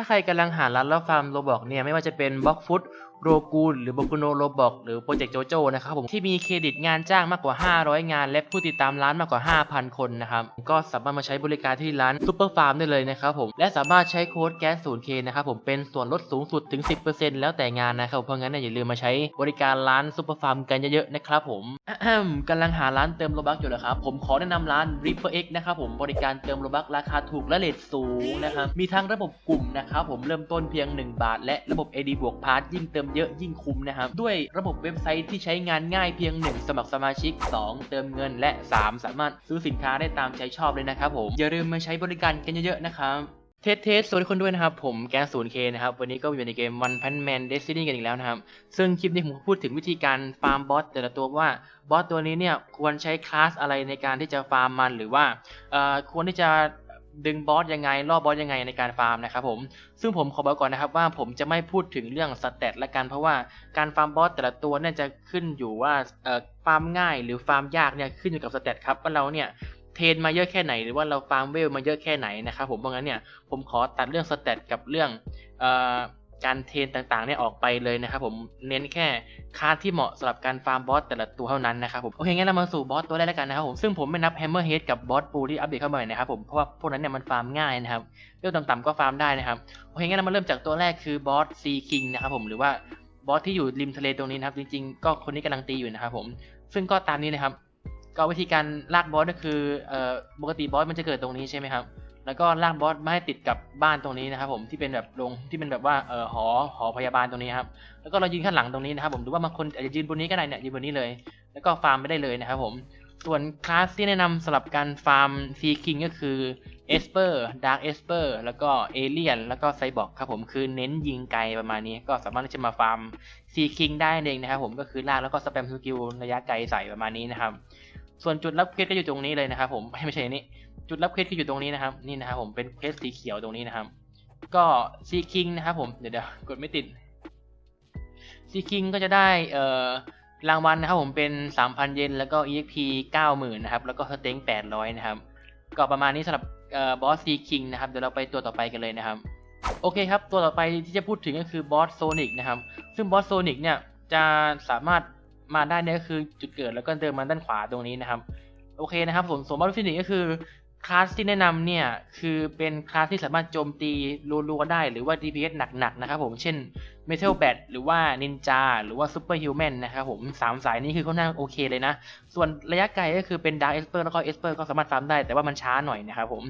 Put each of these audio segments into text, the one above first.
ถ้าใครกำลังหาร้านรับฟาร์มโรบอกเนี่ยไม่ว่าจะเป็นบล็อกฟุต โรกูนหรือ b o k u n o Roblox หรือ Project Jojo นะครับผมที่มีเครดิตงานจ้างมากกว่า 500 งาน และผู้ติดตามร้านมากกว่า 5,000 คนนะครับก็สามารถมาใช้บริการที่ร้าน Super Farm ได้เลยนะครับผมและสามารถใช้โค้ดแก๊ส 0K นย์เคนะครับผมเป็นส่วนลดสูงสุดถึง 10%แล้วแต่งานนะครับเพราะงั้นอย่าลืมมาใช้บริการร้าน Super Farm กันเยอะๆนะครับผมอะแฮมกำลังหาร้านเติมโลบักอยู่เหรอครับผมขอแนะนำร้าน Reaper X นะครับผมบริการเติมโลบักราคาถูกและเรทสูงนะครับมีทั้งระบบกลุ่มนะครับผมเริ่มต้นเพียง 1 บาท และระบบ AD บวกพาร์ทยิ่งเติมเยอะยิ่งคุ้มนะครับ ด้วยระบบเว็บไซต์ที่ใช้งานง่ายเพียง 1 สมัครสมาชิก 2 เติมเงินและ 3 สามารถซื้อสินค้าได้ตามใจชอบเลยนะครับผมอย่าลืมมาใช้บริการกันเยอะๆนะครับเทสเทสสวัสดีคนด้วยนะครับ ผมแกศูนย์เคนะครับ วันนี้ก็อยู่ในเกม One Punch Man Destiny กันอีกแล้วนะครับ ซึ่งคลิปนี้ผมพูดถึงวิธีการฟาร์มบอสแต่ละตัวว่าบอสตัวนี้เนี่ยควรใช้คลาสอะไรในการที่จะฟาร์มมันหรือว่าเอ่อควรที่จะ ดึงบอสยังไงล่อบอสยังไงในการฟาร์มนะครับผมซึ่งผมขอบอกก่อนนะครับว่าผมจะไม่พูดถึงเรื่องสเตตและกันเพราะว่าการฟาร์มบอสแต่ละตัวเนี่ยจะขึ้นอยู่ว่าเอ่อฟาร์มง่ายหรือฟาร์มยากเนี่ยขึ้นอยู่กับสเตตครับว่าเราเนี่ยเทรนมาเยอะแค่ไหนหรือว่าเราฟาร์มเวลมาเยอะแค่ไหนนะครับผมเพราะงั้นเนี่ยผมขอตัดเรื่องสเตตกับเรื่องอ การเทรนต่างๆเนี่ยออกไปเลยนะครับผมเน้นแค่คาร์ดที่เหมาะสำหรับการฟาร์มบอสแต่ละตัวเท่านั้นนะครับผมโอเคงั้นเรามาสู่บอสตัวแรกแล้วกันนะครับผมซึ่งผมไม่นับแฮมเมอร์เฮดกับบอสปูที่อัปเดตเข้ามาใหม่นะครับผมเพราะว่าพวกนั้นเนี่ยมันฟาร์มง่ายนะครับเวลต่ำๆก็ฟาร์มได้นะครับโอเคงั้นเรามาเริ่มจากตัวแรกคือบอสซีคิงนะครับผมหรือว่าบอสที่อยู่ริมทะเลตรงนี้นะครับจริงๆ ก็คนนี้กำลังตีอยู่นะครับผมซึ่งก็ตามนี้นะครับก็วิธีการลากบอสก็คือเอ่อปกติบอสมันจะเกิดตรงนี้ใช่ไหมครับ แล้วก็ลากบอสมาให้ติดกับบ้านตรงนี้นะครับ ผมที่เป็นแบบโรงที่เป็นแบบว่าเอ่อหอหอพยาบาลตรงนี้ครับแล้วก็เรายืนข้างหลังตรงนี้นะครับ ผมหรือว่าบางคนอาจจะยืนบนนี้ก็ได้เนี่ยยืนบนนี้เลย แล้วก็ฟาร์มไปได้เลยนะครับ ผมส่วนคลาสที่แนะนำสำหรับการฟาร์มซีคิงก็คือเอสเปอร์ดาร์กเอสเปอร์แล้วก็เอเลียนแล้วก็ไซบอร์กครับผมคือเน้นยิงไกลประมาณนี้ ก็สามารถที่จะมาฟาร์มซีคิงได้เองนะครับผมก็คือลากแล้วก็สแปมสกิลระยะไกลใส่ประมาณนี้นะครับ ส่วนจุดรับเควสก็อยู่ตรงนี้เลยนะครับผมไม่ใช่นี่ จุดรับเควสก็อยู่ตรงนี้นะครับ นี่นะครับผมเป็นเควสสีเขียวตรงนี้นะครับ ก็ซีคิงนะครับผมเดี๋ยวเดี๋ยวกดไม่ติดซีคิงก็จะได้เอ่อรางวัลนะครับผมเป็น 3,000 เยนแล้วก็ EXP 90,000นะครับแล้วก็สเต็ง800นะครับก็ประมาณนี้สำหรับเอ่อบอสซีคิงนะครับเดี๋ยวเราไปตัวต่อไปกันเลยนะครับ โอเคครับ ตัวต่อไปที่จะพูดถึงก็คือบอสโซนิกนะครับ ซึ่งบอสโซนิกเนี่ยจะสามารถมาได้เนี่ยก็คือจุดเกิดแล้วก็เดินมาด้านขวาตรงนี้นะครับ โอเคนะครับผมส่วนบอสฟินิกก็คือ คลาสที่แนะนำเนี่ย คือเป็นคลาสที่สามารถโจมตีรัวๆได้หรือว่า DPS หนักๆนะครับผมเช่น Metal Bat หรือว่า Ninja หรือว่า Super Human นะครับผมสามสายนี้คือค่อนข้างโอเคเลยนะ ส่วนระยะไกลก็คือเป็น Dark Esper แล้วก็ Esper ก็สามารถฟาร์มได้แต่ว่ามันช้าหน่อยนะครับผม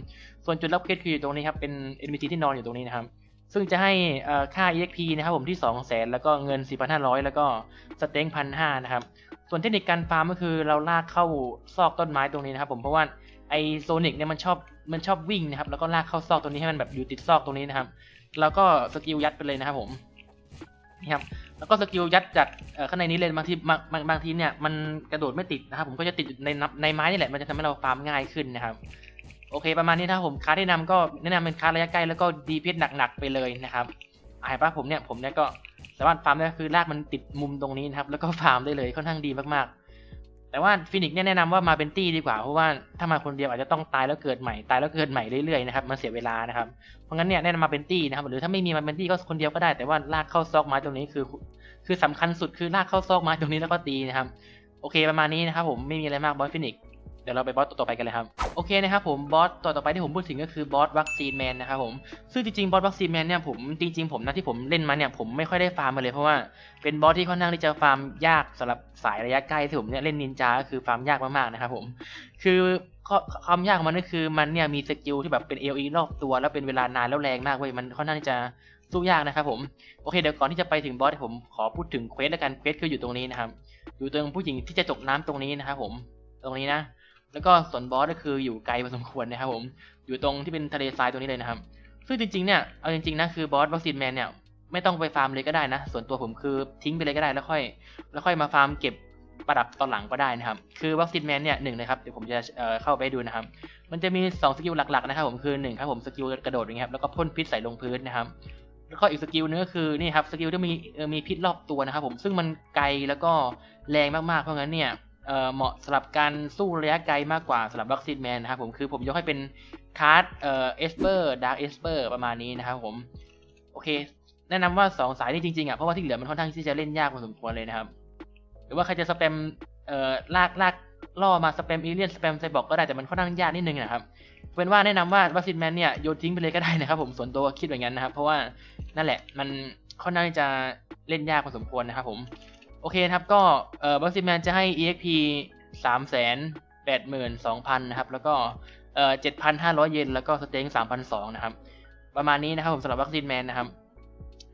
ส่วนจุดรับเควสคืออยู่ตรงนี้ครับ เป็น NPC ที่นอนอยู่ตรงนี้นะครับ ซึ่งจะให้เอ่อค่า EXP นะครับผมที่ 2 0 0 0 0 0แล้วก็เงิน 4,500 แล้วก็สเต็งพันห้านะครับส่วนเทคนิคการฟาร์มก็คือเราลากเข้าซอกต้นไม้ตรงนี้นะครับผมเพราะว่า ไอโซนิกเนี่ยมันชอบมันชอบวิ่งนะครับ แล้วก็ลากเข้าซอกตรงนี้ให้มันแบบอยู่ติดซอกตรงนี้นะครับ แล้วก็สกิลยัดไปเลยนะครับผมนี่ครับแล้วก็สกิลยัดจัดเอ่อข้างในนี้เลยบางทีบางบางบางทีเนี่ยมันกระโดดไม่ติดนะครับ ผมก็จะติดในนับในไม้นี่แหละมันจะทำให้เราฟาร์มง่ายขึ้นนะครับ โอเคประมาณนี้นะครับผมคาร์ดแนะนำก็แนะนำเป็นคาร์ดระยะใกล้แล้วก็ดีเพชหนักๆไปเลยนะครับอาเห็นปะผมเนี่ยผมเนี่ยก็สามารถฟาร์มได้คือลากมันติดมุมตรงนี้นะครับ แล้วก็ฟาร์มได้เลยค่อนข้างดีมากๆ แต่ว่าฟินิกซ์เนี่ยแนะนำว่ามาเป็นตี้ดีกว่า เพราะว่าถ้ามาคนเดียวอาจจะต้องตายแล้วเกิดใหม่ตายแล้วเกิดใหม่เรื่อยๆนะครับมันเสียเวลานะครับเพราะงั้นเนี่ยแนะนำมาเป็นตี้นะครับหรือถ้าไม่มีมาเป็นตี้ก็คนเดียวก็ได้แต่ว่าลากเข้าซอกไม้ตรงนี้คือ คือสำคัญสุดคือลากเข้าซอกไม้ตรงนี้แล้วก็ตีนะครับโอเคประมาณนี้นะครับผมไม่มีอะไรมากบอยฟินิก ดี๋ยวเราไปบอสตัวต่อไปกันเลยครับโอเคนะครับผมบอสตัวต่อไปที่ผมพูดถึงก็คือบอสวัคซีนแมนนะครับผมซึ่งจริงๆบอสวัคซีนแมนเนี่ยผมจริงๆผมนะที่ผมเล่นมาเนี่ยผมไม่ค่อยได้ฟาร์มมาเลยเพราะว่าเป็นบอสที่ค่อนข้างที่จะฟาร์มยากสำหรับสายระยะใกล้ที่ผมเนี่ยเล่นนินจาก็คือฟาร์มยากมากๆนะครับผมคือความยากของมันก็คือมันเนี่ยมีสกิลที่แบบเป็นเอลีรอบตัวแล้วเป็นเวลานานแล้วแรงมากเว้ยมันค่อนข้างที่จะสู้ยากนะครับผมโอเคเดี๋ยวก่อนที่จะไปถึงบอสผมขอพูดถึงเควสแล้วกันเควสคืออยู่ตรงนี้นะครับอยู่ตรงผู้หญิงที่จะจกน้ำตรงนี้นะครับผม ตรงนี้นะ แล้วก็ส่วนบอสก็คืออยู่ไกลพอสมควรนะครับผม อยู่ตรงที่เป็นทะเลทรายตรงนี้เลยนะครับ ซึ่งจริงๆเนี่ยเอาจริงๆนะคือบอสวัคซีนแมนเนี่ยไม่ต้องไปฟาร์มเลยก็ได้นะ ส่วนตัวผมคือทิ้งไปเลยก็ได้แล้วค่อย แล้วค่อยมาฟาร์มเก็บประดับตอนหลังก็ได้นะครับ คือวัคซีนแมนเนี่ยหนึ่งนะครับ เดี๋ยวผมจะเเข้าไปดูนะครับ มันจะมี 2 สกิลหลักๆนะครับผมคือหนึ่งครับผมสกิลกระโดดอย่างเงี้ยครับแล้วก็พ่นพิษใส่ลงพื้นนะครับ แล้วก็อีกสกิลนึงก็คือนี่ครับสกิลที่มีมีพิษรอบตัวนะครับผมซึ่งมันไกลแล้วก็แรงมากๆเพราะงั้นเนี่ย เเหมาะสำหรับการสู้ระยะไกลมากกว่าสำหรับวัคซีนแมนนะครับผมคือผมยกให้เป็นคาร์ดเอเอสเปอร์ดาร์กเอสเปอร์ประมาณนี้นะครับผมโอเค แนะนำว่าสองสายนี่จริงๆอะเพราะว่าที่เหลือมันค่อนข้างที่จะเล่นยากพอสมควรเลยนะครับ หรือว่าใครจะสแปมเอ่อลากลากล่อมาสแปมเอเลียนสแปมไซบอร์กก็ได้แต่มันค่อนข้างยากนิดนึงนะครับเป็นว่าแนะนำว่าวัคซีนแมนเนี่ยโยนทิ้งไปเลยก็ได้นะครับผมส่วนตัวคิดอย่างนั้นนะครับ เพราะว่านั่นแหละมันค่อนข้างที่จะเล่นยากพอสมควรนะครับผม โอเคครับก็เอ่อวัคซีนแมนจะให้ exp สามแสนแปดหมื่นสองพันนะครับ แล้วก็เอ่อเจ็ดพันห้าร้อยเยนแล้วก็สเต็งสามพันสองนะครับ ประมาณนี้นะครับผมสำหรับวัคซีนแมนนะครับ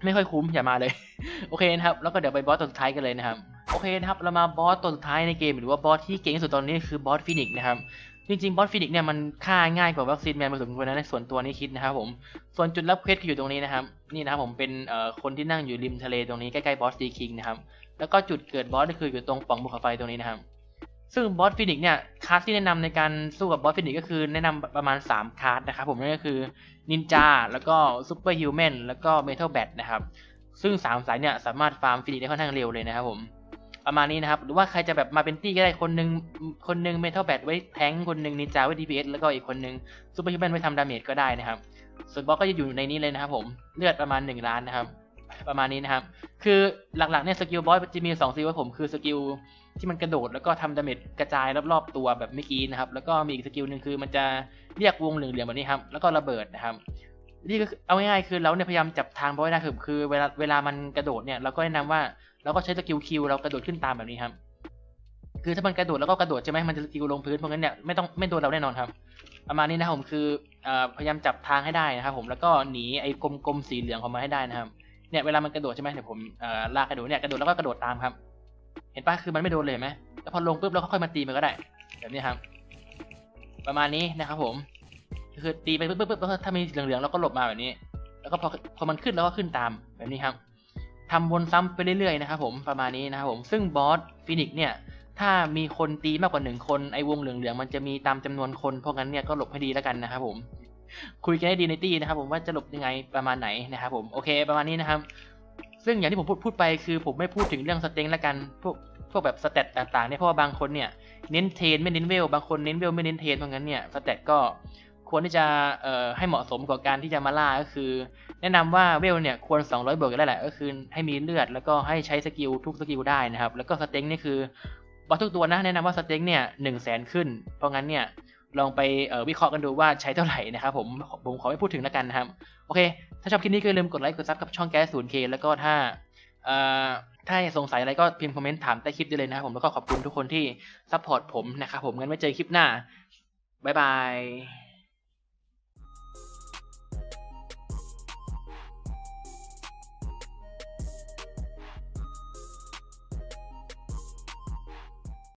ไม่ค่อยคุ้มอย่ามาเลย โอเคนะครับ แล้วก็เดี๋ยวไปบอสตัวสุดท้ายกันเลยนะครับ โอเคนะครับ เรามาบอสตัวสุดท้ายในเกม หรือว่าบอสที่เก่งที่สุดตอนนี้คือบอสฟินิกนะครับ จริงๆบอสฟินิกเนี่ยมันฆ่าง่ายกว่าวัคซีนแมนผสมควรนะในส่วนตัวนี้คิดนะครับผม ส่วนจุดรับเควสคืออยู่ตรงนี้นะครับ นี่นะครับผมเป็นเอ่อคนที่นั่งอยู่ริมทะเลตรงนี้ใกล้ๆบอสดีคิงนะครับ แล้วก็จุดเกิดบอสก็คืออยู่ตรงปล่องภูเขาไฟตรงนี้นะครับ ซึ่งบอสฟินิกเนี่ยคาสที่แนะนำในการสู้กับบอสฟินิกก็คือแนะนำประมาณ 3คาสนะครับผมนั่นก็คือนินจาแล้วก็ซูเปอร์ฮิวแมนแล้วก็เมทัลแบทนะครับ ซึ่งสามสายเนี่ยสามารถฟาร์มฟินิกได้ค่อนข้างเร็วเลยนะครับผมประมาณนี้นะครับ หรือว่าใครจะแบบมาเป็นตี้ก็ได้คนหนึ่งคนหนึ่งเมทัลแบทไว้แทงคนหนึ่งนินจาไว้ DPS แล้วก็อีกคนหนึ่งซูเปอร์ฮิวแมนไว้ทำดาเมจก็ได้นะครับส่วนบอสก็จะอยู่ในนี้เลยนะครับผมเลือดประมาณ 1 ล้านนะครับ ประมาณนี้นะครับ คือหลักๆเนี่ยสกิลบอสจะมี2สกิลผมคือสกิลที่มันกระโดดแล้วก็ทำดาเมจกระจายรอบๆตัวแบบเมื่อกี้นะครับ แล้วก็มีอีกสกิลหนึ่งคือมันจะเรียกวงเหลืองๆแบบนี้ครับ แล้วก็ระเบิดนะครับนี่ก็เอาง่ายๆคือเราเนี่ยพยายามจับทางบอสได้คือคือเวลาเวลามันกระโดดเนี่ยเราก็แนะนำว่าเราก็ใช้สกิลคิวเรากระโดดขึ้นตามแบบนี้ครับ คือถ้ามันกระโดดแล้วก็กระโดดใช่ไหมมันจะสกิลลงพื้นเพราะงั้นเนี่ยไม่ต้องไม่โดนเราแน่นอนครับ ประมาณนี้นะครับผมคือเอ่อพยายามจับทางให้ได้นะครับ ผมแล้วก็หนีไอ้กลมๆสีเหลืองของมันให้ได้นะครับ เนี่ยเวลามันกระโดดใช่ไหมเดี๋ยวผมเอ่อลากกระโดดเนี่ยกระโดดแล้วก็กระโดดตามครับ เห็นปะคือมันไม่โดนเลยไหมแล้วพอลงปุ๊บเราก็ค่อยมาตีมันก็ได้ แบบนี้ครับ ประมาณนี้นะครับผมคือตีไปปุ๊บปุ๊บปุ๊บแล้วถ้ามีเหลืองๆเราก็หลบมาแบบนี้ แล้วก็พอพอมันขึ้นเราก็ขึ้นตามแบบนี้ครับทำวนซ้ำไปเรื่อยๆนะครับผมประมาณนี้นะครับผมซึ่งบอสฟินิกเนี่ยถ้ามีคนตีมากกว่าหนึ่งคนไอ้วงเหลืองๆมันจะมีตามจำนวนคนเพราะงั้นเนี่ยก็หลบให้ดีแล้วกันนะครับผม คุยกันให้ดีในตี้นะครับผมว่าจะหลบยังไงประมาณไหนนะครับผมโอเคประมาณนี้นะครับ ซึ่งอย่างที่ผมพูดพูดไปคือผมไม่พูดถึงเรื่องสเต็งละกันพวกพวกแบบสเตตต่างๆเนี่ยเพราะว่าบางคนเนี่ยเน้นเทนไม่เน้นเวลบางคนเน้นเวลไม่เน้นเทนเพราะงั้นเนี่ยสเตตก็ควรที่จะเอ่อให้เหมาะสมกับการที่จะมาล่าก็คือ แนะนำว่าเวลเนี่ยควร 200 บวกกันได้แหละก็คือให้มีเลือดแล้วก็ให้ใช้สกิลทุกสกิลได้นะครับ แล้วก็สเต็งนี่คือบอสทุกตัวนะแนะนำว่าสเต็งเนี่ยหนึ่งแสนขึ้น เพราะงั้นเนี่ย ลองไปวิเคราะห์กันดูว่าใช้เท่าไหร่นะครับผมผมขอไม่พูดถึงแล้วกันนะครับ โอเค ถ้าชอบคลิปนี้ก็อย่าลืมกดไลค์กดซับกับช่องแก๊สศูนย์เคแล้วก็ถ้าถ้าสงสัยอะไรก็พิมพ์คอมเมนต์ถามใต้คลิปได้เลยนะครับผมแล้วก็ขอบคุณทุกคนที่ซัพพอร์ตผมนะครับผมงั้นไว้เจอคลิปหน้าบ๊ายบาย